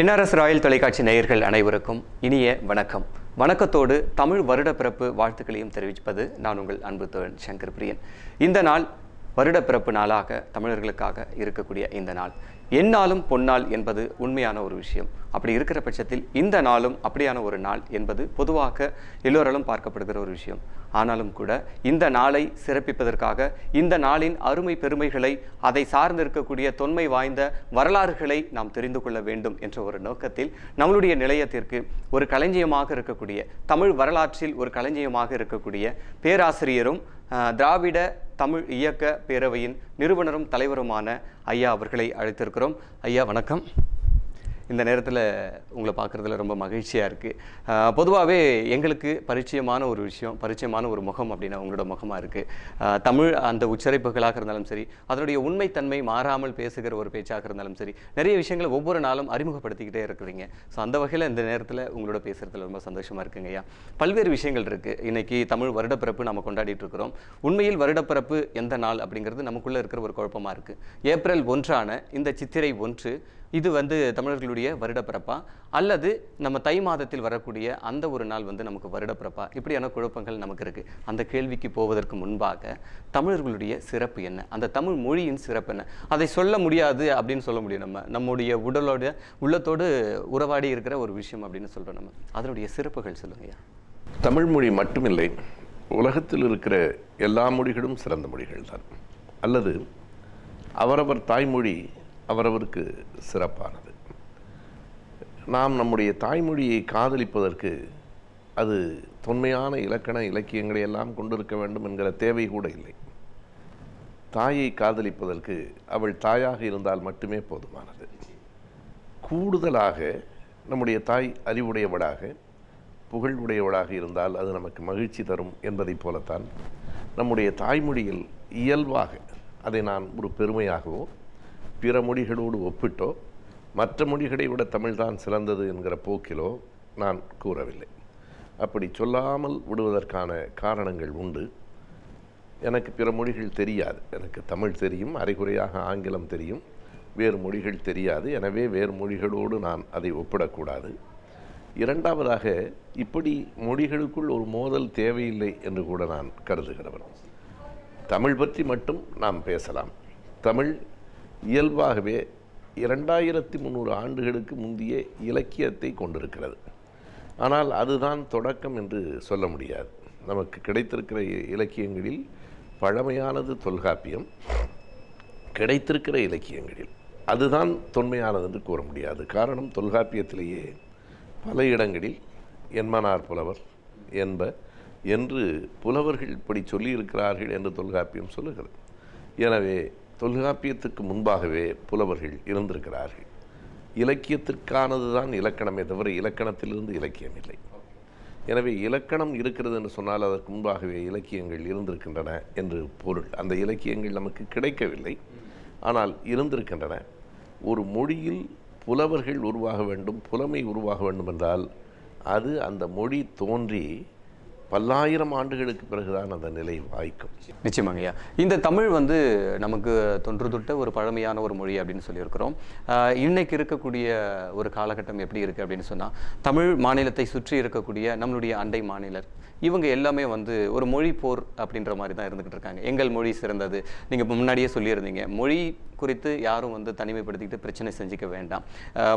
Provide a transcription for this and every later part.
NRS Royal தொலைக்காட்சி நேயர்கள் அனைவருக்கும் இனிய வணக்கம். வணக்கத்தோடு தமிழ் வருட பிறப்பு வாழ்த்துக்களையும் தெரிவிப்பது நான் உங்கள் அன்பு தோழன் சங்கர் பிரியன் இந்த நாள் வருடப்பிறப்பு நாளாக தமிழர்களுக்காக இருக்கக்கூடிய இந்த நாள். என்னாலும் பொன்னாள் என்பது உண்மையான ஒரு விஷயம். அப்படி இருக்கிற பட்சத்தில் இந்த நாளும் அப்படியான ஒரு நாள் என்பது பொதுவாக எல்லோராலும் பார்க்கப்படுகிற ஒரு விஷயம். ஆனாலும் கூட இந்த நாளை சிறப்பிப்பதற்காக இந்த நாளின் அருமை பெருமைகளை அதை சார்ந்திருக்கக்கூடிய தொன்மை வாய்ந்த வரலாறுகளை நாம் தெரிந்து கொள்ள வேண்டும் என்ற ஒரு நோக்கத்தில் நம்மளுடைய நிலையத்திற்கு ஒரு களஞ்சியமாக இருக்கக்கூடிய தமிழ் வரலாற்றில் ஒரு களஞ்சியமாக இருக்கக்கூடிய பேராசிரியரும் திராவிட தமிழ் இயக்க பேரவையின் நிறுவனரும் தலைவருமான ஐயா அவர்களை அழைத்திருக்கிறோம். ஐயா வணக்கம். இந்த நேரத்தில் உங்களை பார்க்குறதுல ரொம்ப மகிழ்ச்சியாக இருக்குது பொதுவாகவே எங்களுக்கு பரிச்சயமான ஒரு விஷயம் பரிச்சயமான ஒரு முகம் அப்படின்னா உங்களோட முகமாக இருக்குது தமிழ் அந்த உச்சரிப்புகளாக இருந்தாலும் சரி அதனுடைய உண்மைத்தன்மை மாறாமல் பேசுகிற ஒரு பேச்சாக இருந்தாலும் சரி நிறைய விஷயங்களை ஒவ்வொரு நாளும் அறிமுகப்படுத்திக்கிட்டே இருக்கிறீங்க. ஸோ அந்த வகையில் இந்த நேரத்தில் உங்களோட பேசுகிறதுல ரொம்ப சந்தோஷமாக இருக்குங்க ஐயா. பல்வேறு விஷயங்கள் இருக்குது இன்றைக்கி தமிழ் வருடப்பிறப்பு நம்ம கொண்டாடிட்டு இருக்கிறோம். உண்மையில் வருடப்பிறப்பு எந்த நாள் அப்படிங்கிறது நமக்குள்ளே இருக்கிற ஒரு குழப்பமாக இருக்குது ஏப்ரல் ஒன்றான இந்த சித்திரை ஒன்று இது வந்து தமிழர்களுடைய வருடப்பிறப்பா? அல்லது நம்ம தை மாதத்தில் வரக்கூடிய அந்த ஒரு நாள் வந்து நமக்கு வருடப்பிறப்பா? இப்படியான குழப்பங்கள் நமக்கு இருக்குது அந்த கேள்விக்கு போவதற்கு முன்பாக தமிழர்களுடைய சிறப்பு என்ன? அந்த தமிழ் மொழியின் சிறப்பு என்ன? அதை சொல்ல முடியாது அப்படின்னு சொல்ல முடியும் நம்ம. நம்முடைய உடலோட உள்ளத்தோடு உறவாடி இருக்கிற ஒரு விஷயம் அப்படின்னு சொல்கிறோம் நம்ம. அதனுடைய சிறப்புகள் சொல்லுங்கய்யா தமிழ் மொழி மட்டுமில்லை. உலகத்தில் இருக்கிற எல்லா மொழிகளும் சிறந்த மொழிகள் தான் அல்லது அவரவர் தாய்மொழி அவரவருக்கு சிறப்பானது. நாம் நம்முடைய தாய்மொழியை காதலிப்பதற்கு அது தொன்மையான இலக்கண இலக்கியங்களை எல்லாம் கொண்டிருக்க வேண்டும் என்கிற தேவை கூட இல்லை. தாயை காதலிப்பதற்கு அவள் தாயாக இருந்தால் மட்டுமே போதுமானது. கூடுதலாக நம்முடைய தாய் அறிவுடையவளாக புகழ் உடையவளாக இருந்தால் அது நமக்கு மகிழ்ச்சி தரும் என்பதைப் போலத்தான் நம்முடைய தாய்மொழியில் இயல்பாக அதை நான் ஒரு பெருமையாகவோ பிற மொழிகளோடு ஒப்பிட்டோ மற்ற மொழிகளை விட தமிழ்தான் சிறந்தது என்கிற போக்கிலோ நான் கூறவில்லை. அப்படி சொல்லாமல் விடுவதற்கான காரணங்கள் உண்டு. எனக்கு பிற மொழிகள் தெரியாது. எனக்கு தமிழ் தெரியும் அரைகுறையாக ஆங்கிலம் தெரியும். வேறு மொழிகள் தெரியாது. எனவே வேறு மொழிகளோடு நான் அதை ஒப்பிடக்கூடாது. இரண்டாவதாக இப்படி மொழிகளுக்குள் ஒரு மோதல் தேவையில்லை என்று கூட நான் கருதுகிறவன். தமிழ் பற்றி மட்டும் நாம் பேசலாம். தமிழ் இயல்பாகவே இரண்டாயிரத்தி முந்நூறு ஆண்டுகளுக்கு முந்தைய இலக்கியத்தை கொண்டிருக்கிறது. ஆனால் அதுதான் தொடக்கம் என்று சொல்ல முடியாது. நமக்கு கிடைத்திருக்கிற இலக்கியங்களில் பழமையானது தொல்காப்பியம் கிடைத்திருக்கிற இலக்கியங்களில். அதுதான் தொன்மையானது என்று கூற முடியாது. காரணம் தொல்காப்பியத்திலேயே பல இடங்களில் என்மனார் புலவர் என்ப என்று புலவர்கள் இப்படி சொல்லியிருக்கிறார்கள் என்று தொல்காப்பியம் சொல்லுகிறது. எனவே தொல்காப்பியத்துக்கு முன்பாகவே புலவர்கள் இருந்திருக்கிறார்கள். இலக்கியத்திற்கானது தான் இலக்கணமே தவிர இலக்கணத்திலிருந்து இலக்கியம் இல்லை. எனவே இலக்கணம் இருக்கிறது என்று சொன்னால் அதற்கு முன்பாகவே இலக்கியங்கள் இருந்திருக்கின்றன என்று பொருள். அந்த இலக்கியங்கள் நமக்கு கிடைக்கவில்லை. ஆனால் இருந்திருக்கின்றன. ஒரு மொழியில் புலவர்கள் உருவாக வேண்டும் புலமை உருவாக வேண்டும் என்றால் அது அந்த மொழி தோன்றி பல்லாயிரம் ஆண்டுகளுக்கு பிறகுதான் அந்த நிலை வாய்க்கும். நிச்சயமாங்கய்யா இந்த தமிழ் வந்து நமக்கு தொன்று தொட்ட ஒரு பழமையான ஒரு மொழி அப்படின்னு சொல்லியிருக்கிறோம். இன்னைக்கு இருக்கக்கூடிய ஒரு காலகட்டம் எப்படி இருக்குது அப்படின்னு சொன்னால் தமிழ் மாநிலத்தை சுற்றி இருக்கக்கூடிய நம்மளுடைய அண்டை மாநிலர் இவங்க எல்லாமே வந்து ஒரு மொழி போர் அப்படின்ற மாதிரி தான் இருந்துகிட்டு இருக்காங்க. எங்கள் மொழி சிறந்தது. நீங்கள் இப்போ முன்னாடியே சொல்லியிருந்தீங்க. மொழி குறித்து யாரும் வந்து தனிமைப்படுத்திக்கிட்டு பிரச்சனை செஞ்சுக்க வேண்டாம்.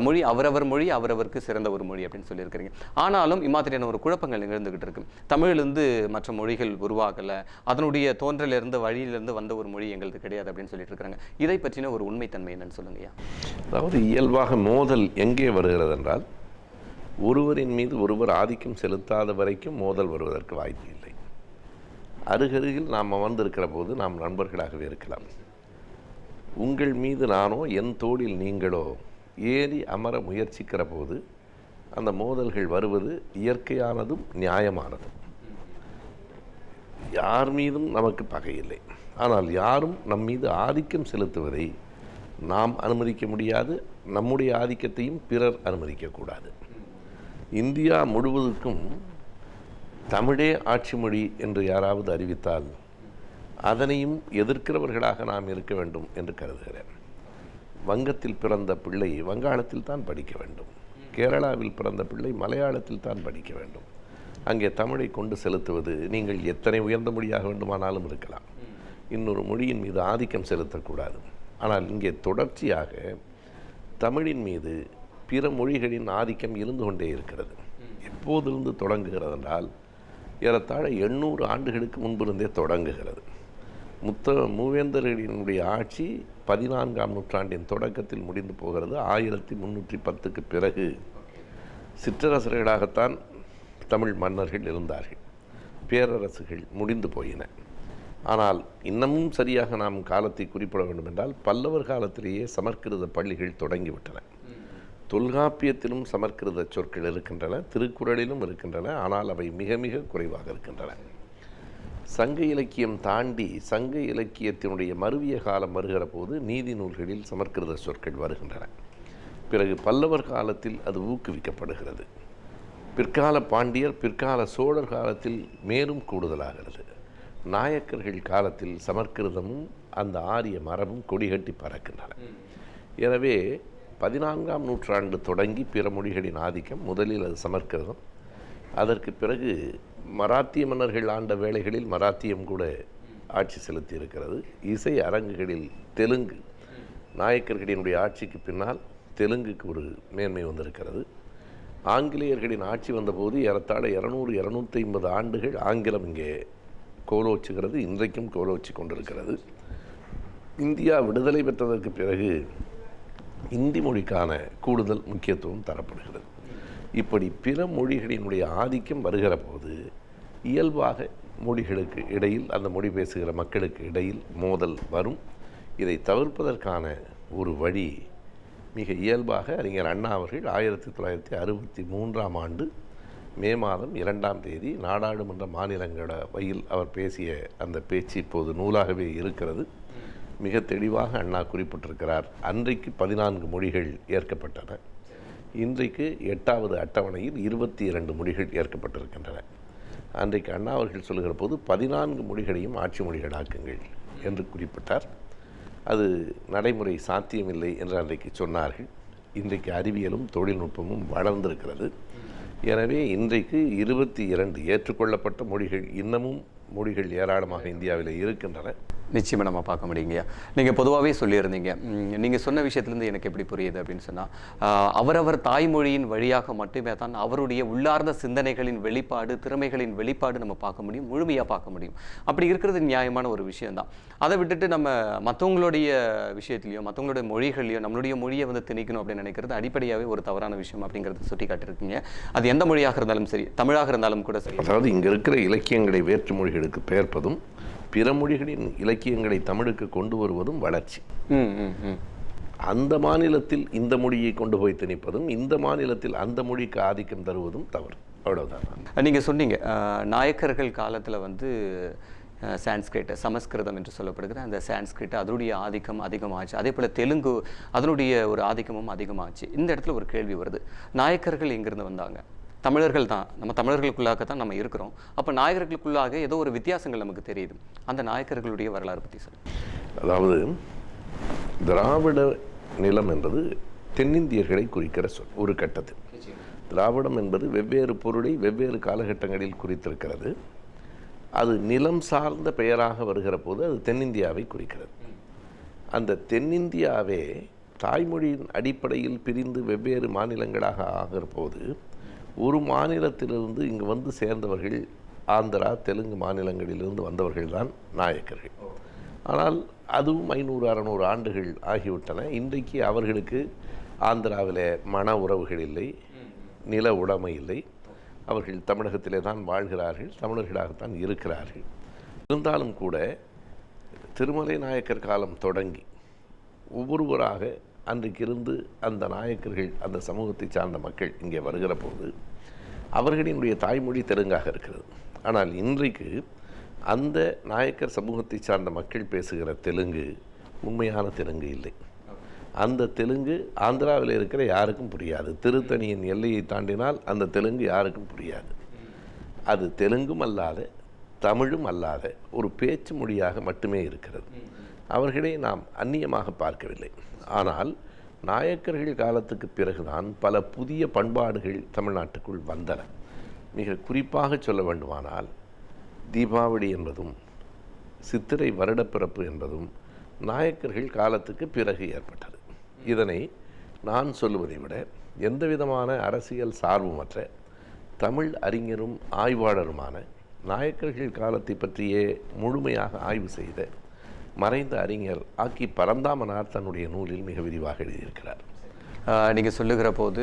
மொழி அவரவர் மொழி அவரவருக்கு சிறந்த ஒரு மொழி அப்படின்னு சொல்லியிருக்கிறீங்க. ஆனாலும் இம்மாதிரியான ஒரு குழப்பங்கள் நிகழ்ந்துகிட்டு இருக்கு. தமிழிலிருந்து மற்ற மொழிகள் உருவாகலை. அதனுடைய தோன்றலிருந்து வழியிலிருந்து வந்த ஒரு மொழி எங்களுக்கு கிடையாது அப்படின்னு சொல்லிட்டு இருக்கிறாங்க இதை பற்றின ஒரு உண்மைத்தன்மை என்னன்னு சொல்லுங்கய்யா. அதாவது இயல்பாக மோதல் எங்கே வருகிறது என்றால் ஒருவரின் மீது ஒருவர் ஆதிக்கம் செலுத்தாத வரைக்கும் மோதல் வருவதற்கு வாய்ப்பு இல்லை. அருகருகில் நாம் அமர்ந்திருக்கிற போது நாம் நண்பர்களாகவே இருக்கலாம். உங்கள் மீது நானோ என் தோளில் நீங்களோ ஏறி அமர முயற்சிக்கிற போது அந்த மோதல்கள் வருவது இயற்கையானதும் நியாயமானதும். யார் மீதும் நமக்கு பகை இல்லை. ஆனால் யாரும் நம் மீது ஆதிக்கம் செலுத்துவதை நாம் அனுமதிக்க முடியாது. நம்முடைய ஆதிக்கத்தையும் பிறர் அனுமதிக்கக்கூடாது. இந்தியா முழுவதற்கும் தமிழே ஆட்சி மொழி என்று யாராவது அறிவித்தால் அதனையும் எதிர்க்கிறவர்களாக நாம் இருக்க வேண்டும் என்று கருதுகிறேன். வங்கத்தில் பிறந்த பிள்ளை வங்காளத்தில் தான் படிக்க வேண்டும். கேரளாவில் பிறந்த பிள்ளை மலையாளத்தில் தான் படிக்க வேண்டும். அங்கே தமிழை கொண்டு செலுத்துவது நீங்கள் எத்தனை உயர்ந்த மொழியாக வேண்டுமானாலும் இருக்கலாம். இன்னொரு மொழியின் மீது ஆதிக்கம் செலுத்தக்கூடாது. ஆனால் இங்கே தொடர்ச்சியாக தமிழின் மீது பிற மொழிகளின் ஆதிக்கம் இருந்து கொண்டே இருக்கிறது. எப்போதிருந்து தொடங்குகிறது என்றால் ஏறத்தாழ எண்ணூறு ஆண்டுகளுக்கு முன்பிருந்தே தொடங்குகிறது. முத்த மூவேந்தர்களினுடைய ஆட்சி பதினான்காம் நூற்றாண்டின் தொடக்கத்தில் முடிந்து போகிறது. ஆயிரத்தி முந்நூற்றி பத்துக்கு பிறகு சிற்றரசர்களாகத்தான் தமிழ் மன்னர்கள் இருந்தார்கள். பேரரசுகள் முடிந்து போயின. ஆனால் இன்னமும் சரியாக நாம் காலத்தை குறிப்பிட வேண்டும் என்றால் பல்லவர் காலத்திலேயே சமற்கிருத பள்ளிகள் தொடங்கிவிட்டன. தொல்காப்பியத்திலும் சமற்கிருத சொற்கள் இருக்கின்றன திருக்குறளிலும் இருக்கின்றன ஆனால் அவை மிக மிக குறைவாக இருக்கின்றன. சங்க இலக்கியம் தாண்டி சங்க இலக்கியத்தினுடைய மருவிய காலம் வருகிற போது நீதி நூல்களில் சமற்கிருத சொற்கள் வருகின்றன. பிறகு பல்லவர் காலத்தில் அது ஊக்குவிக்கப்படுகிறது. பிற்கால பாண்டியர் பிற்கால சோழர் காலத்தில் மேலும் கூடுதலாகிறது. நாயக்கர்கள் காலத்தில் சமற்கிருதமும் அந்த ஆரிய மரபும் கொடிகட்டி பறக்கின்றன. எனவே பதினான்காம் நூற்றாண்டு தொடங்கி பிற மொழிகளின் ஆதிக்கம் முதலில் அது சமர்க்கிருதம் அதற்கு பிறகு மராத்திய மன்னர்கள் ஆண்ட வேளைகளில் மராத்தியம் கூட ஆட்சி செலுத்தி இருக்கிறது இசை அரங்குகளில் தெலுங்கு நாயக்கர்களினுடைய ஆட்சிக்கு பின்னால் தெலுங்குக்கு ஒரு மேன்மை வந்திருக்கிறது. ஆங்கிலேயர்களின் ஆட்சி வந்தபோது ஏறத்தாழ இரநூறு இரநூத்தி ஐம்பது ஆண்டுகள் ஆங்கிலம் இங்கே கோலோச்சுகிறது இன்றைக்கும் கோலோச்சி கொண்டிருக்கிறது. இந்தியா விடுதலை பெற்றதற்கு பிறகு இந்தி மொழிக்கான கூடுதல் முக்கியத்துவம் தரப்படுகிறது. இப்படி பிற மொழிகளினுடைய ஆதிக்கம் வருகிற போது இயல்பாக மொழிகளுக்கு இடையில் அந்த மொழி பேசுகிற மக்களுக்கு இடையில் மோதல் வரும். இதை தவிர்ப்பதற்கான ஒரு வழி மிக இயல்பாக அறிஞர் அண்ணா அவர்கள் ஆயிரத்தி தொள்ளாயிரத்தி அறுபத்தி மூன்றாம் ஆண்டு மே மாதம் இரண்டாம் தேதி நாடாளுமன்ற மாநிலங்களவையில் அவர் பேசிய அந்த பேச்சு இப்போது நூலாகவே இருக்கிறது. மிக தெளிவாக அண்ணா குறிப்பிட்டிருக்கிறார். அன்றைக்கு பதினான்கு மொழிகள் ஏற்கப்பட்டன. இன்றைக்கு எட்டாவது அட்டவணையில் இருபத்தி இரண்டு மொழிகள் ஏற்கப்பட்டிருக்கின்றன. அன்றைக்கு அண்ணா அவர்கள் சொல்கிற போது பதினான்கு மொழிகளையும் ஆட்சி மொழிகளாக்குங்கள் என்று குறிப்பிட்டார். அது நடைமுறை சாத்தியமில்லை என்று அன்றைக்கு சொன்னார்கள். இன்றைக்கு அறிவியலும் தொழில்நுட்பமும் வளர்ந்திருக்கிறது. எனவே இன்றைக்கு இருபத்தி இரண்டு ஏற்றுக்கொள்ளப்பட்ட மொழிகள் இன்னமும் மொழிகள் ஏராளமாக இந்தியாவில் இருக்கின்றன. நிச்சயமாக நம்ம பார்க்க முடியுங்கய்யா நீங்கள் பொதுவாகவே சொல்லியிருந்தீங்க. நீங்கள் சொன்ன விஷயத்துலேருந்து எனக்கு எப்படி புரியுது அப்படின்னு சொன்னால் அவரவர் தாய்மொழியின் வழியாக மட்டுமே தான் அவருடைய உள்ளார்ந்த சிந்தனைகளின் வெளிப்பாடு திறமைகளின் வெளிப்பாடு நம்ம பார்க்க முடியும் முழுமையாக பார்க்க முடியும். அப்படி இருக்கிறது நியாயமான ஒரு விஷயம்தான். அதை விட்டுட்டு நம்ம மற்றவங்களுடைய விஷயத்துலையோ மற்றவங்களுடைய மொழிகள்லையோ நம்மளுடைய மொழியை வந்து திணிக்கணும் அப்படின்னு நினைக்கிறது அடிப்படையாகவே ஒரு தவறான விஷயம் அப்படிங்கிறத சுட்டி காட்டியிருக்கீங்க அது எந்த மொழியாக இருந்தாலும் சரி தமிழாக இருந்தாலும் கூட சரி. அதாவது இங்கே இருக்கிற இலக்கியங்களை வேற்று மொழிகளுக்கு பெயர்ப்பதும் பிற மொழிகளின் இலக்கியங்களை தமிழுக்கு கொண்டு வருவதும் வளர்ச்சி. ம் ம் ம். அந்த மாநிலத்தில் இந்த மொழியை கொண்டு போய் திணிப்பதும் இந்த மாநிலத்தில் அந்த மொழிக்கு ஆதிக்கம் தருவதும் தவறு. அவ்வளவுதான். நீங்கள் சொன்னீங்க நாயக்கர்கள் காலத்தில் வந்து சான்ஸ்கிரிட் சமஸ்கிருதம் என்று சொல்லப்படுகிற அந்த சான்ஸ்கிரிட் அதனுடைய ஆதிக்கம் அதிகமாச்சு. அதே போல் தெலுங்கு அதனுடைய ஒரு ஆதிக்கமும் அதிகமாச்சு. இந்த இடத்துல ஒரு கேள்வி வருது. நாயக்கர்கள் எங்கிருந்து வந்தாங்க? தமிழர்கள் தான் நம்ம தமிழர்களுக்குள்ளாக தான் நம்ம இருக்கிறோம். அப்போ நாயகர்களுக்குள்ளாக ஏதோ ஒரு வித்தியாசங்கள் நமக்கு தெரியுது. அந்த நாயக்கர்களுடைய வரலாறு பற்றி சார் அதாவது திராவிட நிலம் என்பது தென்னிந்தியர்களை குறிக்கிற சொல் ஒரு கட்டத்தில். திராவிடம் என்பது வெவ்வேறு பொருளை வெவ்வேறு காலகட்டங்களில் குறித்திருக்கிறது. அது நிலம் சார்ந்த பெயராக வருகிற போது அது தென்னிந்தியாவை குறிக்கிறது. அந்த தென்னிந்தியாவே தாய்மொழியின் அடிப்படையில் பிரிந்து வெவ்வேறு மாநிலங்களாக ஆகிற போது ஒரு மாநிலத்திலிருந்து இங்கு வந்து சேர்ந்தவர்கள் ஆந்திரா தெலுங்கு மாநிலங்களிலிருந்து வந்தவர்கள் தான் நாயக்கர்கள். ஆனால் அதுவும் ஐநூறு அறநூறு ஆண்டுகள் ஆகிவிட்டன. இன்றைக்கு அவர்களுக்கு ஆந்திராவில் மன உறவுகள் இல்லை நில உடைமை இல்லை. அவர்கள் தமிழகத்திலே தான் வாழ்கிறார்கள் தமிழர்களாகத்தான் இருக்கிறார்கள். இருந்தாலும் கூட திருமலை நாயக்கர் காலம் தொடங்கி ஒவ்வொருவராக அன்றைக்கு இருந்து அந்த நாயக்கர்கள் அந்த சமூகத்தை சார்ந்த மக்கள் இங்கே வருகிற போது அவர்களினுடைய தாய்மொழி தெலுங்காக இருக்கிறது. ஆனால் இன்றைக்கு அந்த நாயக்கர் சமூகத்தை சார்ந்த மக்கள் பேசுகிற தெலுங்கு உண்மையான தெலுங்கு இல்லை. அந்த தெலுங்கு ஆந்திராவில் இருக்கிற யாருக்கும் புரியாது. திருத்தணியின் எல்லையை தாண்டினால் அந்த தெலுங்கு யாருக்கும் புரியாது. அது தெலுங்கும் அல்லாத தமிழும் அல்லாத ஒரு பேச்சு மொழியாக மட்டுமே இருக்கிறது. அவர்களை நாம் அந்நியமாக பார்க்கவில்லை. ஆனால் நாயக்கர்கள் காலத்துக்கு பிறகுதான் பல புதிய பண்பாடுகள் தமிழ்நாட்டுக்குள் வந்தன. மிக குறிப்பாக சொல்ல வேண்டுமானால் தீபாவளி என்பதும் சித்திரை வருடப்பிறப்பு என்பதும் நாயக்கர்கள் காலத்துக்கு பிறகு ஏற்பட்டது. இதனை நான் சொல்லுவதை விட எந்த விதமான அரசியல் சார்புமற்ற தமிழ் அறிஞரும் ஆய்வாளருமான நாயக்கர்கள் காலத்தை பற்றியே முழுமையாக ஆய்வு செய்த மறைந்த அறிஞர் ஆக்கி பரந்தாமனார் தன்னுடைய நூலில் மிக விரிவாக எழுதியிருக்கிறார். நீங்கள் சொல்லுகிற போது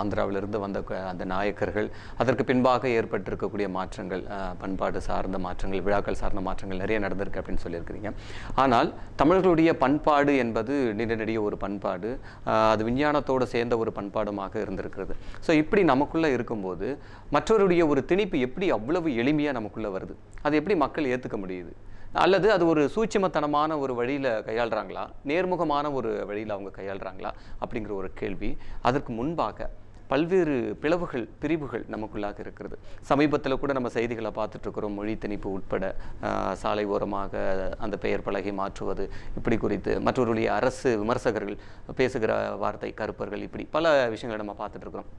ஆந்திராவிலிருந்து வந்த அந்த நாயக்கர்கள் அதற்கு பின்பாக ஏற்பட்டிருக்கக்கூடிய மாற்றங்கள் பண்பாடு சார்ந்த மாற்றங்கள் விழாக்கள் சார்ந்த மாற்றங்கள் நிறைய நடந்திருக்கு அப்படின்னு சொல்லியிருக்கிறீங்க. ஆனால் தமிழர்களுடைய பண்பாடு என்பது நீண்ட நெடிய ஒரு பண்பாடு அது விஞ்ஞானத்தோடு சேர்ந்த ஒரு பண்பாடுமாக இருந்திருக்கிறது. ஸோ இப்படி நமக்குள்ளே இருக்கும்போது மற்றவருடைய ஒரு திணிப்பு எப்படி அவ்வளவு எளிமையாக நமக்குள்ளே வருது? அது எப்படி மக்கள் ஏற்றுக்க முடியுது? அல்லது அது ஒரு சூட்சமத்தனமான ஒரு வழியில் கையாளுறாங்களா? நேர்முகமான ஒரு வழியில் அவங்க கையாளுறாங்களா? அப்படிங்கிற ஒரு கேள்வி. அதற்கு முன்பாக பல்வேறு பிளவுகள் பிரிவுகள் நமக்குள்ளாக இருக்கிறது. சமீபத்தில் கூட நம்ம செய்திகளை பார்த்துட்ருக்குறோம் மொழி திணிப்பு உட்பட சாலை ஓரமாக அந்த பெயர் பலகை மாற்றுவது இப்படி குறித்து மற்றவருடைய அரசு விமர்சகர்கள் பேசுகிற வார்த்தை கருப்பர்கள் இப்படி பல விஷயங்களை நம்ம பார்த்துட்ருக்குறோம்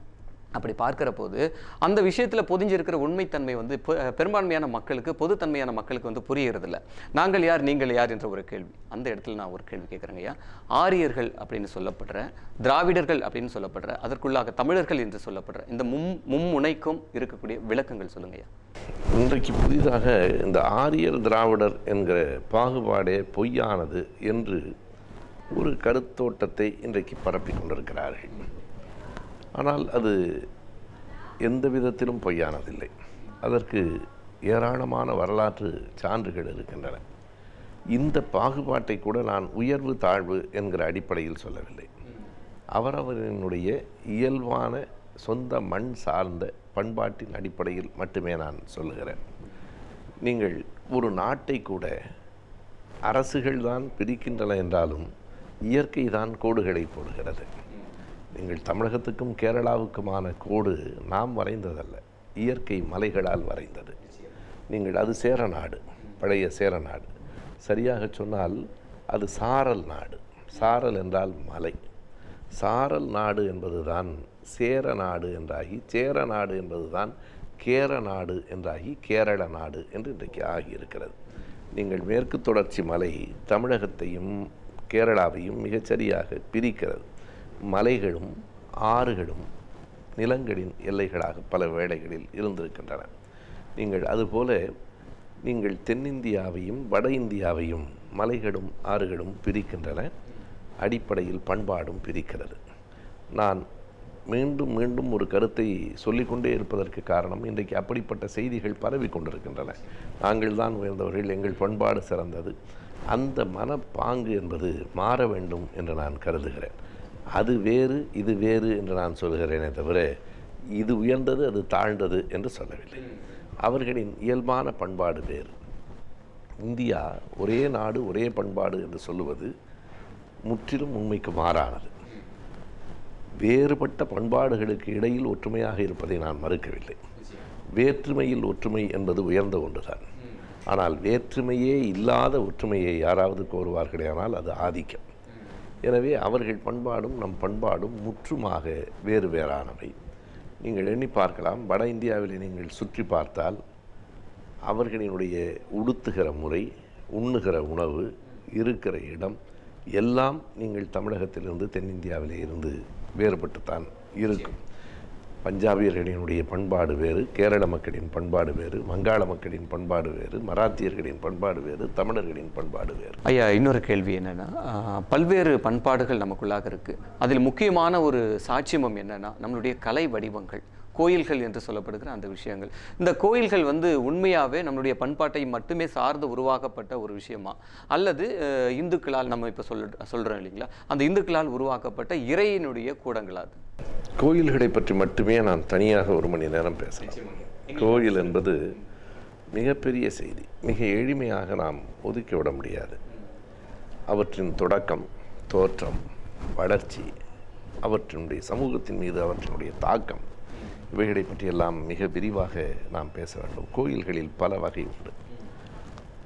அப்படி பார்க்குற போது அந்த விஷயத்தில் பொதிஞ்சிருக்கிற உண்மைத்தன்மை வந்து பெ- பெரும்பான்மையான மக்களுக்கு பொதுத்தன்மையான மக்களுக்கு வந்து புரியறதில்ல. நாங்கள் யார் நீங்கள் யார் என்ற ஒரு கேள்வி. அந்த இடத்துல நான் ஒரு கேள்வி கேட்குறேங்க ஐயா. ஆரியர்கள் அப்படின்னு சொல்லப்படுற திராவிடர்கள் அப்படின்னு சொல்லப்படுற அதற்குள்ளாக தமிழர்கள் என்று சொல்லப்படுற இந்த மும் மும்முனைக்கும் இருக்கக்கூடிய விளக்கங்கள் சொல்லுங்க ஐயா. இன்றைக்கு புதிதாக இந்த ஆரியர் திராவிடர் என்கிற பாகுபாடே பொய்யானது என்று ஒரு கருத்தோட்டத்தை இன்றைக்கு பரப்பி கொண்டிருக்கிறார்கள். ஆனால் அது எந்த விதத்திலும் பொய்யானதில்லை. அதற்கு ஏராளமான வரலாற்று சான்றுகள் இருக்கின்றன. இந்த பாகுபாட்டை கூட நான் உயர்வு தாழ்வு என்கிற அடிப்படையில் சொல்லவில்லை. அவரவரினுடைய இயல்பான சொந்த மண் சார்ந்த பண்பாட்டின் அடிப்படையில் மட்டுமே நான் சொல்லுகிறேன். நீங்கள் ஒரு நாட்டை கூட அரசுகள் தான் பிரிக்கின்றன என்றாலும் இயற்கை தான் கோடுகளை போடுகிறது. நீங்கள் தமிழகத்துக்கும் கேரளாவுக்குமான கோடு நாம் வரைந்ததல்ல. இயற்கை மலைகளால் வரைந்தது. நீங்கள் அது சேர நாடு பழைய சேர நாடு. சரியாக சொன்னால் அது சாரல் நாடு. சாரல் என்றால் மலை. சாரல் நாடு என்பதுதான் சேர நாடு என்றாகி சேர நாடு என்பதுதான் கேர நாடு என்றாகி கேரள நாடு என்று இன்றைக்கு ஆகியிருக்கிறது. நீங்கள் மேற்கு தொடர்ச்சி மலை தமிழகத்தையும் கேரளாவையும் மிகச்சரியாக பிரிக்கிறது. மலைகளும் ஆறுகளும் நிலங்களின் எல்லைகளாக பல வேளைகளில் இருந்திருக்கின்றன. நீங்கள் அதுபோல நீங்கள் தென்னிந்தியாவையும் வட இந்தியாவையும் மலைகளும் ஆறுகளும் பிரிக்கின்றன. அடிப்படையில் பண்பாடும் பிரிக்கிறது. நான் மீண்டும் மீண்டும் ஒரு கருத்தை சொல்லிக்கொண்டே இருப்பதற்கு காரணம் இன்றைக்கு அப்படிப்பட்ட செய்திகள் பரவி கொண்டிருக்கின்றன. நாங்கள் தான் உயர்ந்தவர்கள் எங்கள் பண்பாடு சிறந்தது. அந்த மனப்பாங்கு என்பது மாற வேண்டும் என்று நான் கருதுகிறேன். அது வேறு இது வேறு என்று நான் சொல்கிறேனே தவிர இது உயர்ந்தது அது தாழ்ந்தது என்று சொல்லவில்லை. அவர்களின் இயல்பான பண்பாடு வேறு. இந்தியா ஒரே நாடு ஒரே பண்பாடு என்று சொல்லுவது முற்றிலும் உண்மைக்கு மாறானது. வேறுபட்ட பண்பாடுகளுக்கு இடையில் ஒற்றுமையாக இருப்பதை நான் மறுக்கவில்லை. வேற்றுமையில் ஒற்றுமை என்பது உயர்ந்த ஒன்றுதான். ஆனால் வேற்றுமையே இல்லாத ஒற்றுமையை யாராவது கோருவார்களேயானால் அது ஆதிக்கம். எனவே அவர்கள் பண்பாடும் நம் பண்பாடும் முற்றுமாக வேறு வேறானவை. நீங்கள் எண்ணி பார்க்கலாம். வட இந்தியாவில் நீங்கள் சுற்றி பார்த்தால் அவர்களினுடைய உடுத்துகிற முறை உண்ணுகிற உணவு இருக்கிற இடம் எல்லாம் நீங்கள் தமிழகத்திலிருந்து தென்னிந்தியாவிலே இருந்து வேறுபட்டுத்தான் இருக்கும். பஞ்சாபியர்களினுடைய பண்பாடு வேறு கேரள மக்களின் பண்பாடு வேறு வங்காள மக்களின் பண்பாடு வேறு மராத்தியர்களின் பண்பாடு வேறு தமிழர்களின் பண்பாடு வேறு. ஐயா இன்னொரு கேள்வி என்னென்னா பல்வேறு பண்பாடுகள் நமக்குள்ளாக இருக்குது அதில் முக்கியமான ஒரு சாட்சியமம் என்னென்னா நம்மளுடைய கலை வடிவங்கள். கோயில்கள் என்று சொல்லப்படுகிற அந்த விஷயங்கள். இந்த கோயில்கள் வந்து உண்மையாகவே நம்மளுடைய பண்பாட்டை மட்டுமே சார்ந்து உருவாக்கப்பட்ட ஒரு விஷயமா? அல்லது இந்துக்களால் நம்ம இப்போ சொல் சொல்கிறோம் இல்லைங்களா? அந்த இந்துக்களால் உருவாக்கப்பட்ட இறையினுடைய கூடங்களா அது. கோயில்களை பற்றி மட்டுமே நான் தனியாக ஒரு மணி நேரம் பேசலாம். கோயில் என்பது மிகப்பெரிய செய்தி. மிக எளிமையாக நாம் ஒதுக்கிவிட முடியாது. அவற்றின் தொடக்கம் தோற்றம் வளர்ச்சி அவற்றினுடைய சமூகத்தின் மீது அவற்றினுடைய தாக்கம் இவைகளை பற்றியெல்லாம் மிக விரிவாக நாம் பேச வேண்டும். கோயில்களில் பல வகை உண்டு.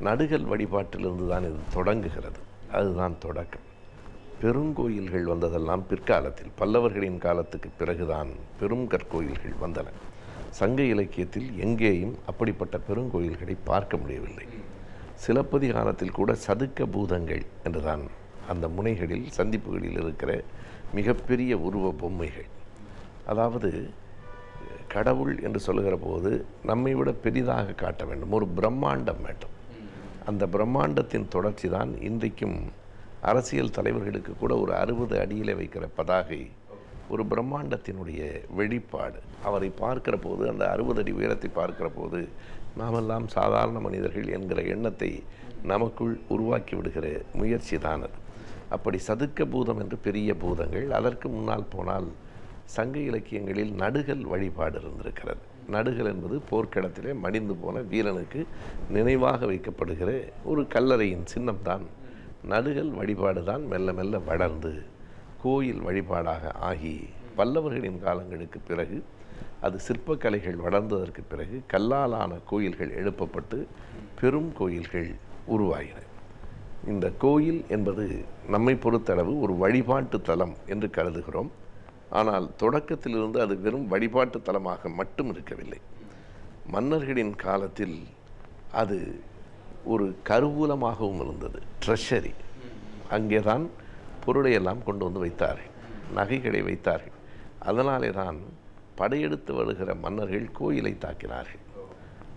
நடுகல் வழிபாட்டிலிருந்து தான் இது தொடங்குகிறது. அதுதான் தொடக்கம். பெருங்கோயில்கள் வந்ததெல்லாம் பிற்காலத்தில் பல்லவர்களின் காலத்துக்கு பிறகுதான் பெரும் கற்கோயில்கள் வந்தன. சங்க இலக்கியத்தில் எங்கேயும் அப்படிப்பட்ட பெருங்கோயில்களை பார்க்க முடியவில்லை. சிலப்பதிகாரத்தில் கூட சதுக்க பூதங்கள் என்றுதான் அந்த முனைகளில் சந்திப்புகளில் இருக்கிற மிகப்பெரிய உருவ பொம்மைகள். அதாவது கடவுள் என்று சொல்லுகிற போது நம்மை விட பெரிதாக காட்ட வேண்டும். ஒரு பிரம்மாண்டம் வேண்டும். அந்த பிரம்மாண்டத்தின் தொடர்ச்சி தான் இன்றைக்கும் அரசியல் தலைவர்களுக்கு கூட ஒரு அறுபது அடியில் வைக்கிற பதாகை ஒரு பிரம்மாண்டத்தினுடைய வெளிப்பாடு. அவரை பார்க்கிற போது அந்த அறுபது அடி உயரத்தை பார்க்கிற போது நாமெல்லாம் சாதாரண மனிதர்கள் என்கிற எண்ணத்தை நமக்குள் உருவாக்கி விடுகிற முயற்சி தான் அது. அப்படி சதுக்க பூதம் என்று பெரிய பூதங்கள் அதற்கு முன்னால் போனால் சங்க இலக்கியங்களில் நடுகல் வழிபாடு இருந்திருக்கிறது. நடுகல் என்பது போர்க்களத்திலே மடிந்து போன வீரனுக்கு நினைவாக வைக்கப்படுகிற ஒரு கல்லறையின் சின்னம்தான். நடுகல் வழிபாடு தான் மெல்ல மெல்ல வளர்ந்து கோயில் வழிபாடாக ஆகி பல்லவர்களின் காலங்களுக்கு பிறகு அது சிற்பக்கலைகள் வளர்ந்ததற்கு பிறகு கல்லாலான கோயில்கள் எழுப்பப்பட்டு பெரும் கோயில்கள் உருவாகின இந்த கோயில் என்பது நம்மை பொறுத்தளவு ஒரு வழிபாட்டு தலம் என்று கருதுகிறோம். ஆனால் தொடக்கத்திலிருந்து அது வெறும் வழிபாட்டு தலமாக மட்டும் இருக்கவில்லை. மன்னர்களின் காலத்தில் அது ஒரு கருவூலமாகவும் இருந்தது. ட்ரெஷரி அங்கேதான் பொருளை எல்லாம் கொண்டு வந்து வைத்தார்கள். நகைகளை வைத்தார்கள். அதனாலே தான் படையெடுத்து வருகிற மன்னர்கள் கோயிலை தாக்கினார்கள்.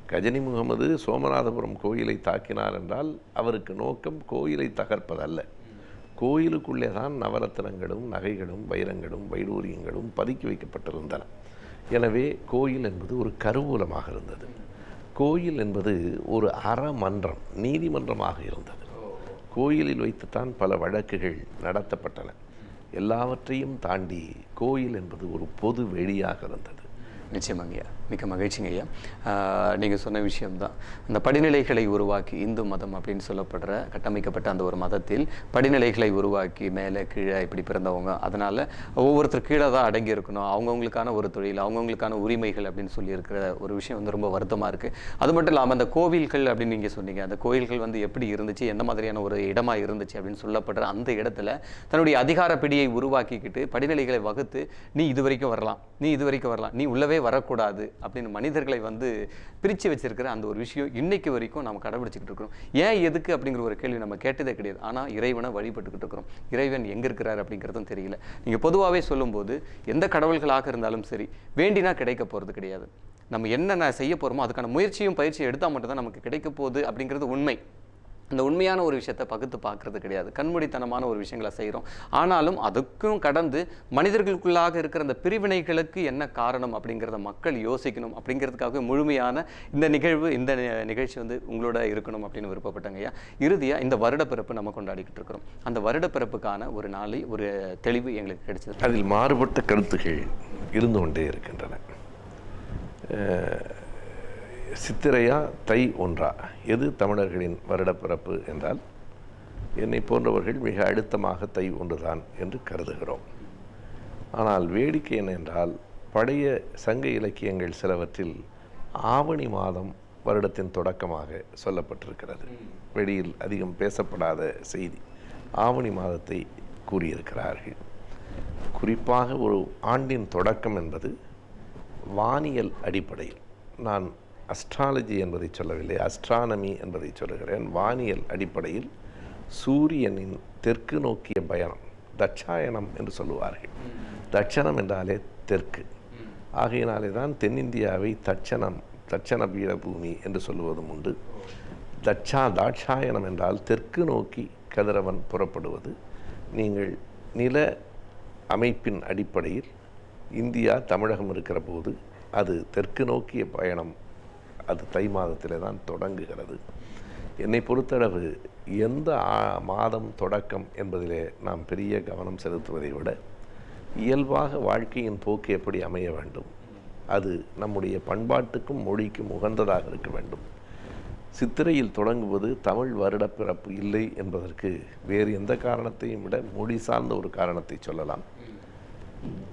கஜினி முகமது சோமநாதபுரம் கோயிலை தாக்கினார் என்றால் அவருக்கு நோக்கம் கோயிலை தகர்ப்பதல்ல. கோயிலுக்குள்ளே தான் நவரத்தினங்களும் நகைகளும் வைரங்களும் வைடூரியங்களும் பதுக்கி வைக்கப்பட்டிருந்தன. எனவே கோயில் என்பது ஒரு கருவூலமாக இருந்தது. கோயில் என்பது ஒரு அறமன்றம் நீதிமன்றமாக இருந்தது. கோயிலில் வைத்துத்தான் பல வழக்குகள் நடத்தப்பட்டன. எல்லாவற்றையும் தாண்டி கோயில் என்பது ஒரு பொது வெளியாக இருந்தது. நிச்சயமங்கையா மிக்க மகிழ்ச்சிங்க ஐயா. நீங்கள் சொன்ன விஷயம்தான். அந்த படிநிலைகளை உருவாக்கி இந்து மதம் அப்படின்னு சொல்லப்படுற கட்டமைக்கப்பட்ட அந்த ஒரு மதத்தில் படிநிலைகளை உருவாக்கி மேலே கீழே இப்படி பிறந்தவங்க. அதனால் ஒவ்வொருத்தர் கீழே தான் அடங்கி இருக்கணும் அவங்கவுங்களுக்கான ஒரு தொழில் அவங்கவுங்களுக்கான உரிமைகள் அப்படின்னு சொல்லி இருக்கிற ஒரு விஷயம் வந்து ரொம்ப வருத்தமாக இருக்குது அது மட்டும் இல்லாமல் அந்த கோவில்கள் அப்படின்னு நீங்கள் சொன்னீங்க. அந்த கோயில்கள் வந்து எப்படி இருந்துச்சு எந்த மாதிரியான ஒரு இடமா இருந்துச்சு அப்படின்னு சொல்லப்படுற அந்த இடத்துல தன்னுடைய அதிகார பிடியை உருவாக்கிக்கிட்டு படிநிலைகளை வகுத்து நீ இது வரைக்கும் வரலாம். நீ இது வரைக்கும் வரலாம். நீ உள்ளவே வரக்கூடாது. அப்படின்னு மனிதர்களை வந்து பிரித்து வச்சிருக்கிற அந்த ஒரு விஷயம் இன்னைக்கு வரைக்கும் நம்ம கடைபிடிச்சிக்கிட்டு இருக்கிறோம். ஏன் எதுக்கு அப்படிங்கிற ஒரு கேள்வி நம்ம கேட்டதே கிடையாது. ஆனால் இறைவனை வழிபட்டுக்கிட்டு இருக்கிறோம். இறைவன் எங்கே இருக்கிறார் அப்படிங்கிறதும் தெரியல. நீங்கள் பொதுவாகவே சொல்லும்போது எந்த கடவுள்களாக இருந்தாலும் சரி வேண்டினா கிடைக்க போகிறது கிடையாது. நம்ம என்னென்ன செய்ய போகிறோமோ அதுக்கான முயற்சியும் பயிற்சியும் எடுத்தால் மட்டும்தான் நமக்கு கிடைக்க போகுது அப்படிங்கிறது உண்மை. அந்த உண்மையான ஒரு விஷயத்தை பகுத்து பார்க்கறது கிடையாது. கண்மூடித்தனமான ஒரு விஷயங்களை செய்கிறோம். ஆனாலும் அதுக்கும் கடந்து மனிதர்களுக்குள்ளாக இருக்கிற அந்த பிரிவினைகளுக்கு என்ன காரணம் அப்படிங்கிறத மக்கள் யோசிக்கணும். அப்படிங்கிறதுக்காக முழுமையான இந்த நிகழ்வு இந்த நிகழ்ச்சி வந்து உங்களோட இருக்கணும் அப்படின்னு விருப்பப்பட்டங்க ஐயா. இறுதியாக இந்த வருடப்பிறப்பு நம்ம கொண்டாடிக்கிட்டு இருக்கிறோம். அந்த வருடப்பிறப்புக்கான ஒரு நாளை ஒரு தெளிவு எங்களுக்கு கிடைச்சது. அதில் மாறுபட்ட கருத்துகள் இருந்து கொண்டே இருக்கின்றன சித்திரையா தை ஒன்றா? எது தமிழர்களின் வருடப்பிறப்பு என்றால்? என்னை போன்றவர்கள் மிக அழுத்தமாக தை ஒன்றுதான் என்று கருதுகிறோம். ஆனால் வேடிக்கை என்னென்றால் பழைய சங்க இலக்கியங்கள் சிலவற்றில் ஆவணி மாதம் வருடத்தின் தொடக்கமாக சொல்லப்பட்டிருக்கிறது. வெளியில் அதிகம் பேசப்படாத செய்தி ஆவணி மாதத்தை கூறியிருக்கிறார்கள். குறிப்பாக ஒரு ஆண்டின் தொடக்கம் என்பது வானியல் அடிப்படையில். நான் அஸ்ட்ராலஜி என்பதை சொல்லவில்லை அஸ்ட்ரானமி என்பதை சொல்லுகிறேன். வானியல் அடிப்படையில் சூரியனின் தெற்கு நோக்கிய பயணம் தட்சாயணம் என்று சொல்லுவார்கள். தட்சணம் என்றாலே தெற்கு. ஆகையினாலே தான் தென்னிந்தியாவை தட்சணம் தட்சண பீடபூமி என்று சொல்லுவதும் உண்டு. தட்சா தாட்சாயணம் என்றால் தெற்கு நோக்கி கதிரவன் புறப்படுவது. நீங்கள் நில அமைப்பின் அடிப்படையில் இந்தியா தமிழகம் இருக்கிற போது அது தெற்கு நோக்கிய பயணம் அது தை மாதத்திலே தான் தொடங்குகிறது. என்னை பொறுத்தளவு எந்த ஆ- மாதம் தொடக்கம் என்பதிலே நாம் பெரிய கவனம் செலுத்துவதை விட இயல்பாக வாழ்க்கையின் போக்கு எப்படி அமைய வேண்டும்? அது நம்முடைய பண்பாட்டுக்கும் மொழிக்கும் உகந்ததாக இருக்க வேண்டும். சித்திரையில் தொடங்குவது தமிழ் வருடப்பிறப்பு இல்லை என்பதற்கு வேறு எந்த காரணத்தையும் விட மொழி சார்ந்த ஒரு காரணத்தை சொல்லலாம்.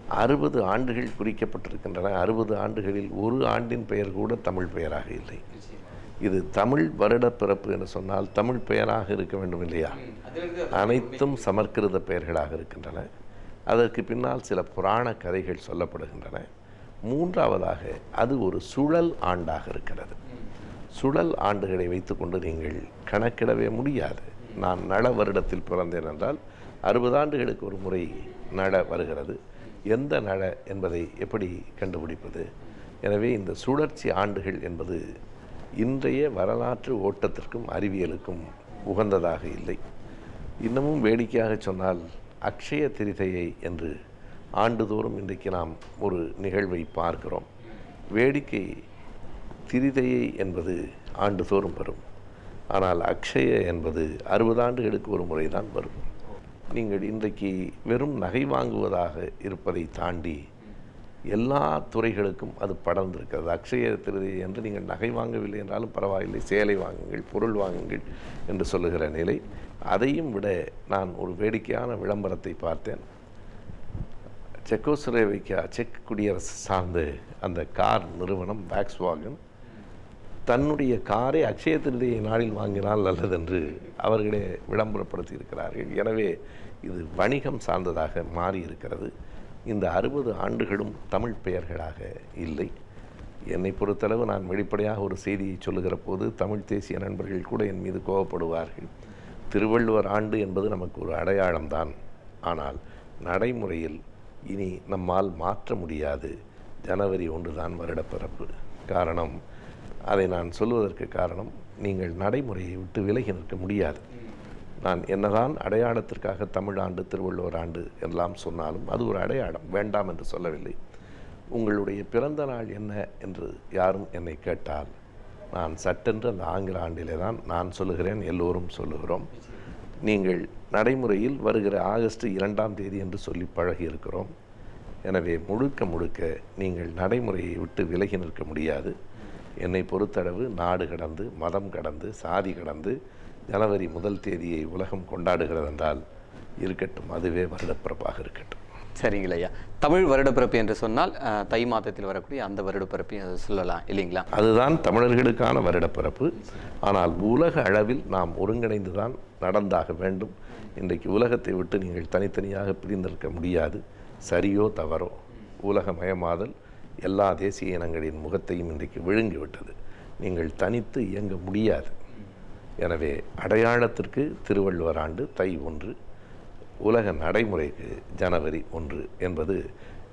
அறுபது ஆண்டுகள் குறிக்கப்பட்டிருக்கின்றன. அறுபது ஆண்டுகளில் ஒரு ஆண்டின் பெயர் கூட தமிழ் பெயராக இல்லை. இது தமிழ் வருட பிறப்பு என்று சொன்னால் தமிழ் பெயராக இருக்க வேண்டும் இல்லையா? அனைத்தும் சமற்கிருத பெயர்களாக இருக்கின்றன. அதற்கு பின்னால் சில புராண கதைகள் சொல்லப்படுகின்றன. மூன்றாவதாக அது ஒரு சுழல் ஆண்டாக இருக்கிறது. சுழல் ஆண்டுகளை வைத்துக்கொண்டு நீங்கள் கணக்கிடவே முடியாது. நான் நல வருடத்தில் பிறந்தேன் என்றால் அறுபது ஆண்டுகளுக்கு ஒரு முறை நட வருகிறது. எந்த நட என்பதை எப்படி கண்டுபிடிப்பது? எனவே இந்த சுழற்சி ஆண்டுகள் என்பது இன்றைய வரலாற்று ஓட்டத்திற்கும் அறிவியலுக்கும் உகந்ததாக இல்லை. இன்னமும் வேடிக்கையாக சொன்னால் அக்ஷய திரிதையை என்று ஆண்டுதோறும் இன்றைக்கு நாம் ஒரு நிகழ்வை பார்க்கிறோம். வேடிக்கை திரிதையை என்பது ஆண்டுதோறும் வரும். ஆனால் அக்ஷய என்பது அறுபது ஆண்டுகளுக்கு ஒரு முறை தான் வரும். நீங்கள் இன்றைக்கு வெறும் நகை வாங்குவதாக இருப்பதை தாண்டி எல்லா துறைகளுக்கும் அது படர்ந்திருக்கிறது. அக்ஷய திருதி என்று நீங்கள் நகை வாங்கவில்லை என்றாலும் பரவாயில்லை சேலை வாங்குங்கள் பொருள் வாங்குங்கள் என்று சொல்லுகிற நிலை. அதையும் விட நான் ஒரு வேடிக்கையான விளம்பரத்தை பார்த்தேன். செக்கோஸ்லோவேக்கியா செக் குடியரசு சார்ந்து அந்த கார் நிறுவனம் வேக்ஸ்வாகன் தன்னுடைய காரை அக்ஷய திருதியை நாளில் வாங்கினால் நல்லது என்று அவர்களே விளம்பரப்படுத்தி இருக்கிறார்கள் எனவே இது வணிகம் சார்ந்ததாக மாறி இருக்கிறது இந்த அறுபது ஆண்டுகளும் தமிழ் பெயர்களாக இல்லை. என்னை பொறுத்தளவு நான் வெளிப்படையாக ஒரு செய்தியை சொல்லுகிற போது தமிழ் தேசிய நண்பர்கள் கூட என் மீது கோபப்படுவார்கள். திருவள்ளுவர் ஆண்டு என்பது நமக்கு ஒரு அடையாளம்தான் ஆனால் நடைமுறையில் இனி நம்மால் மாற்ற முடியாது. ஜனவரி ஒன்று தான் வருடப்பிறப்பு. காரணம் அதை நான் சொல்வதற்கு காரணம் நீங்கள் நடைமுறையை விட்டு விலகி நிற்க முடியாது. நான் என்னதான் அடையாளத்திற்காக தமிழ் ஆண்டு திருவள்ளுவர் ஆண்டு எல்லாம் சொன்னாலும் அது ஒரு அடையாளம் வேண்டாம் என்று சொல்லவில்லை. உங்களுடைய பிறந்த நாள் என்ன என்று யாரும் என்னை கேட்டால் நான் சட்டென்று அந்த ஆங்கில ஆண்டிலே தான் நான் சொல்லுகிறேன் எல்லோரும் சொல்லுகிறோம். நீங்கள் நடைமுறையில் வருகிற ஆகஸ்ட் இரண்டாம் தேதி என்று சொல்லி பழகி இருக்கிறோம் எனவே முழுக்க முழுக்க நீங்கள் நடைமுறையை விட்டு விலகி நிற்க முடியாது. என்னை பொறுத்தளவு நாடு கடந்து மதம் கடந்து சாதி கடந்து ஜனவரி முதல் தேதியை உலகம் கொண்டாடுகிறது என்றால் இருக்கட்டும் அதுவே வருடப்பிறப்பாக இருக்கட்டும். சரிங்களா ஐயா. தமிழ் வருடப்பிறப்பு என்று சொன்னால் தை மாதத்தில் வரக்கூடிய அந்த வருடப்பிறப்பையும் அதை சொல்லலாம் இல்லைங்களா? அதுதான் தமிழர்களுக்கான வருடப்பிறப்பு. ஆனால் உலக அளவில் நாம் ஒருங்கிணைந்து தான் நடந்தாக வேண்டும். இன்றைக்கு உலகத்தை விட்டு நீங்கள் தனித்தனியாக பிரிந்திருக்க முடியாது. சரியோ தவறோ. உலகமயமாதல் எல்லா தேசிய இனங்களின் முகத்தையும் இன்றைக்கு விழுங்கிவிட்டது. நீங்கள் தனித்து இயங்க முடியாது. எனவே அடையாளத்திற்கு திருவள்ளுவர் ஆண்டு தை ஒன்று உலக நடைமுறைக்கு ஜனவரி ஒன்று என்பது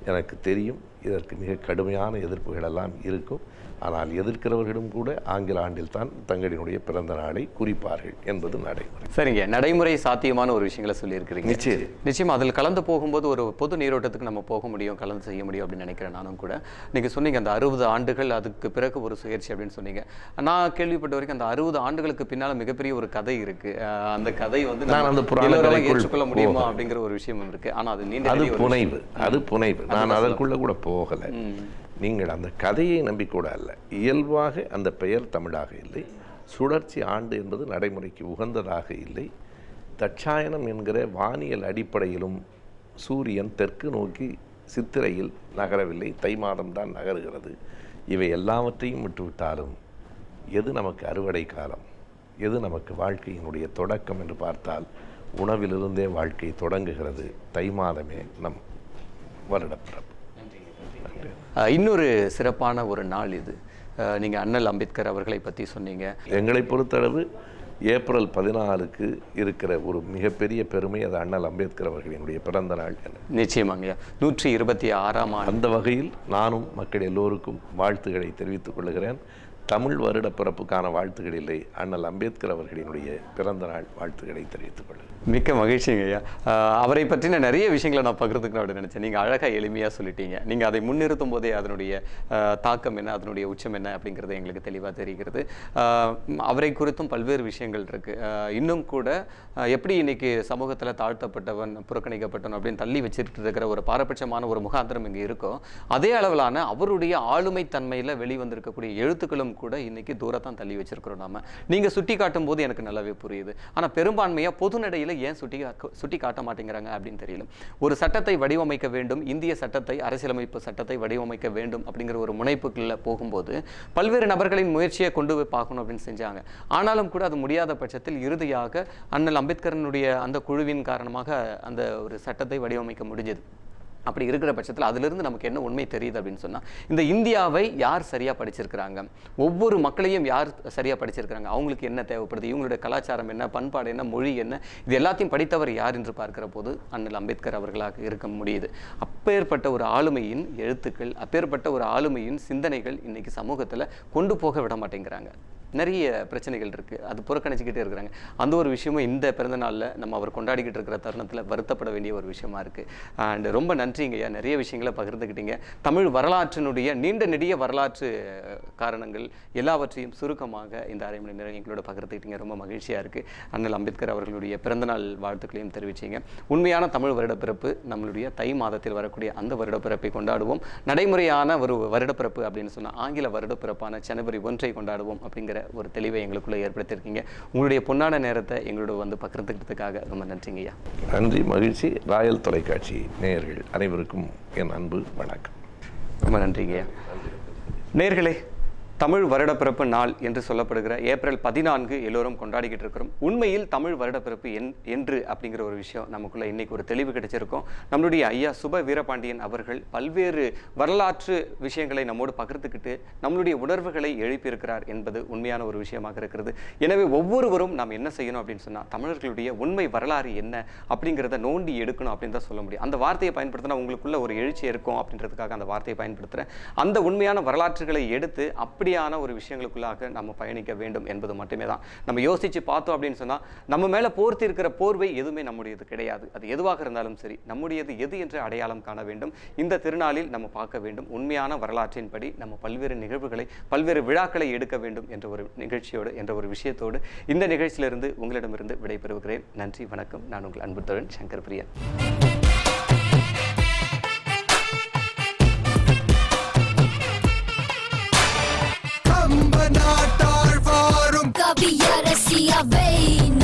எனக்கு தெரியும். இதற்கு மிக கடுமையான எதிர்ப்புகள் எல்லாம் இருக்கும். ஆனால் எதிர்க்கிறவர்களும் கூட ஆங்கில ஆண்டில் தான் தங்களினுடைய பிறந்த நாளை குறிப்பார்கள் என்பது நடைமுறை. சரிங்க நடைமுறை சாத்தியமான ஒரு விஷயங்களை சொல்லியிருக்கிறீங்க. நிச்சயம். நிச்சயம் அதில் கலந்து போகும்போது ஒரு பொது நீரோட்டத்துக்கு நம்ம போக முடியும் கலந்து செய்ய முடியும் அப்படின்னு நினைக்கிறேன் நானும் கூட. நீங்கள் சொன்னீங்க அந்த அறுபது ஆண்டுகள் அதுக்கு பிறகு ஒரு சுயற்சி அப்படின்னு சொன்னீங்க. நான் கேள்விப்பட்ட வரைக்கும் அந்த அறுபது ஆண்டுகளுக்கு பின்னால் மிகப்பெரிய ஒரு கதை இருக்கு. அந்த கதை வந்து நான் அந்த புராண எல்லோராலும் கதைக்குள் ஏற்றுக்கொள்ள முடியுமா அப்படிங்கிற ஒரு விஷயம் இருக்கு. ஆனா அது நீண்ட அது புனைவு அது புனைவு. நான் அதற்குள்ள கூட போகலை. நீங்கள் அந்த கதையை நம்பிக்கூட அல்ல. இயல்பாக அந்த பெயர் தமிழாக இல்லை. சுழற்சி ஆண்டு என்பது நடைமுறைக்கு உகந்ததாக இல்லை. தட்சாயனம் என்கிற வானியல் அடிப்படையிலும் சூரியன் தெற்கு நோக்கி சித்திரையில் நகரவில்லை. தை மாதம்தான் நகருகிறது. இவை எல்லாவற்றையும் விட்டுவிட்டாலும் எது நமக்கு அறுவடை காலம்? எது நமக்கு வாழ்க்கையினுடைய தொடக்கம் என்று பார்த்தால் உணவிலிருந்தே வாழ்க்கை தொடங்குகிறது. தை மாதமே நம் வருடப்பிறப்பு. இன்னொரு சிறப்பான ஒரு நாள் இது. அஹ் நீங்க அண்ணல் அம்பேத்கர் அவர்களை பத்தி சொன்னீங்க. எங்களை பொறுத்தளவு ஏப்ரல் பதினாலுக்கு இருக்கிற ஒரு மிகப்பெரிய பெருமை அது அண்ணல் அம்பேத்கர் அவர்களினுடைய பிறந்த நாள் என. நிச்சயமாங்க நூற்றி இருபத்தி ஆறாம் ஆண்டு. அந்த வகையில் நானும் மக்கள் எல்லோருக்கும் வாழ்த்துக்களை தெரிவித்துக் கொள்கிறேன். தமிழ் வருட பிறப்புக்கான வாழ்த்துக்களிலே இல்லை. அண்ணல் அம்பேத்கர் அவர்களினுடைய பிறந்த நாள் வாழ்த்துக்களை தெரிவித்துக் கொள்கிறேன் மிக்க மகிழ்ச்சிங்க ஐயா. அவரை பற்றின நிறைய விஷயங்களை நான் பகிர்ந்துக்கணும் அப்படின்னு நினச்சேன். நீங்கள் அழகாக எளிமையாக சொல்லிட்டீங்க. நீங்கள் அதை முன்னிறுத்தும் போதே அதனுடைய தாக்கம் என்ன அதனுடைய உச்சம் என்ன அப்படிங்கிறது எங்களுக்கு தெளிவாக தெரிகிறது. அவரை குறித்தும் பல்வேறு விஷயங்கள் இருக்குது இன்னும் கூட எப்படி இன்னைக்கு சமூகத்தில் தாழ்த்தப்பட்டவன் புறக்கணிக்கப்பட்டவன் அப்படின்னு தள்ளி வச்சுட்டு இருக்கிற ஒரு பாரபட்சமான ஒரு முகாந்திரம் இங்கே இருக்கோ அதே அளவிலான அவருடைய ஆளுமை தன்மையில் வெளிவந்திருக்கக்கூடிய எழுத்துக்களும் கூட இன்னைக்கு தூரத்தான் தள்ளி வச்சிருக்கிறோம் நாம. நீங்க சுட்டி காட்டும் போது எனக்கு நல்லாவே புரியுது. ஆனா பெரும்பான்மையா பொதுநடையில ஏன் சுட்டி சுட்டி காட்ட மாட்டேங்கிறாங்க அப்படின்னு தெரியல. ஒரு சட்டத்தை வடிவமைக்க வேண்டும் இந்திய சட்டத்தை அரசியலமைப்பு சட்டத்தை வடிவமைக்க வேண்டும் அப்படிங்கிற ஒரு முனைப்புக்குள்ள போகும்போது பல்வேறு நபர்களின் முயற்சியை கொண்டு போய் பார்க்கணும் அப்படின்னு செஞ்சாங்க. ஆனாலும் கூட அது முடியாத பட்சத்தில் இறுதியாக அண்ணல் அம்பேத்கரனுடைய அந்த குழுவின் காரணமாக அந்த ஒரு சட்டத்தை வடிவமைக்க முடிஞ்சது. அப்படி இருக்கிற பட்சத்தில் அதிலிருந்து நமக்கு என்ன உண்மை தெரியுது அப்படின்னு சொன்னால் இந்த இந்தியாவை யார் சரியாக படிச்சிருக்கிறாங்க? ஒவ்வொரு மக்களையும் யார் சரியாக படிச்சிருக்கிறாங்க? அவங்களுக்கு என்ன தேவைப்படுது? இவங்களுடைய கலாச்சாரம் என்ன? பண்பாடு என்ன? மொழி என்ன? இது எல்லாத்தையும் படித்தவர் யார் என்று பார்க்கிற போது அண்ணல் அம்பேத்கர் அவர்களாக இருக்க முடியுது. அப்பேற்பட்ட ஒரு ஆளுமையின் எழுத்துக்கள் அப்பேற்பட்ட ஒரு ஆளுமையின் சிந்தனைகள் இன்றைக்கி சமூகத்தில் கொண்டு போக விட மாட்டேங்கிறாங்க. நிறைய பிரச்சனைகள் இருக்குது அது புறக்கணிச்சிக்கிட்டே இருக்கிறாங்க. அந்த ஒரு விஷயமும் இந்த பிறந்த நாளில் நம்ம அவர் கொண்டாடிக்கிட்டு இருக்கிற தருணத்தில் வருத்தப்பட வேண்டிய ஒரு விஷயமா இருக்குது அண்ட் ரொம்ப நன்றிங்கய்யா நிறைய விஷயங்களை பகிர்ந்துக்கிட்டீங்க தமிழ் வரலாற்றினுடைய நீண்ட நெடிய வரலாற்று காரணங்கள் எல்லாவற்றையும் சுருக்கமாக இந்த அரை மணி நேரம் எங்களோட பகிர்ந்துக்கிட்டீங்க ரொம்ப மகிழ்ச்சியாக இருக்குது அண்ணல் அம்பேத்கர் அவர்களுடைய பிறந்தநாள் வாழ்த்துக்களையும் தெரிவிச்சிங்க. உண்மையான தமிழ் வருடப்பிறப்பு நம்மளுடைய தை மாதத்தில் வரக்கூடிய அந்த வருடப்பிறப்பை கொண்டாடுவோம். நடைமுறையான ஒரு வருடப்பிறப்பு அப்படின்னு சொன்னால் ஆங்கில வருடப்பிறப்பான ஜனவரி ஒன்றை கொண்டாடுவோம் அப்படிங்கிற ஒரு தெளிவை எங்களுக்குள்ள ஏற்படுத்தியிருக்கீங்க. உங்களுடைய பொன்னான நேரத்தை எங்களோட வந்து பகிர்ந்துக்கிறதுக்காக ரொம்ப நன்றிங்கய்யா நன்றி மகிழ்ச்சி. ராயல் தொலைக்காட்சி நேயர்கள் அனைவருக்கும் என் அன்பு வணக்கம். ரொம்ப நன்றிங்கய்யா நேர்களே தமிழ் வருடப்பிறப்பு நாள் என்று சொல்லப்படுகிற ஏப்ரல் பதினான்கு எல்லோரும் கொண்டாடிக்கிட்டு இருக்கிறோம். உண்மையில் தமிழ் வருடப்பிறப்பு என் என்று அப்படிங்கிற ஒரு விஷயம் நமக்குள்ள இன்னைக்கு ஒரு தெளிவு கிடைச்சிருக்கும். நம்மளுடைய ஐயா சுப வீரபாண்டியன் அவர்கள் பல்வேறு வரலாற்று விஷயங்களை நம்மோடு பகிர்ந்துக்கிட்டு நம்மளுடைய உணர்வுகளை எழுப்பியிருக்கிறார் என்பது உண்மையான ஒரு விஷயமாக இருக்கிறது. எனவே ஒவ்வொருவரும் நாம் என்ன செய்யணும் அப்படின்னு சொன்னால் தமிழர்களுடைய உண்மை வரலாறு என்ன அப்படிங்கிறத நோண்டி எடுக்கணும் அப்படின்னு தான் சொல்ல முடியும். அந்த வார்த்தையை பயன்படுத்தினா உங்களுக்குள்ள ஒரு எழுச்சி இருக்கும் அப்படின்றதுக்காக அந்த வார்த்தையை பயன்படுத்துகிறேன் அந்த உண்மையான வரலாற்றுகளை எடுத்து அப்படி அப்படியான ஒரு விஷயங்களுக்குள்ளாக நம்ம பயணிக்க வேண்டும் என்பது மட்டுமே தான் நம்ம யோசிச்சு பார்த்தோம் அப்படின்னு சொன்னா நம்ம மேல போர்த்தி இருக்கிற போர்வை எதுவுமே நம்முடையது கிடையாது. அது எதுவாக இருந்தாலும் சரி நம்முடையது எது என்று அடையாளம் காண வேண்டும். இந்த திருநாளில் நம்ம பார்க்க வேண்டும் உண்மையான வரலாற்றின்படி நம்ம பல்வேறு நிகழ்வுகளை பல்வேறு விழாக்களை எடுக்க வேண்டும் என்ற ஒரு நிகழ்ச்சியோடு என்ற ஒரு விஷயத்தோடு இந்த நிகழ்ச்சியிலிருந்து உங்களிடமிருந்து விடைபெறுகிறேன். நன்றி வணக்கம். நான் உங்கள் அன்பு தோழன் சங்கர் பிரியன் Vein.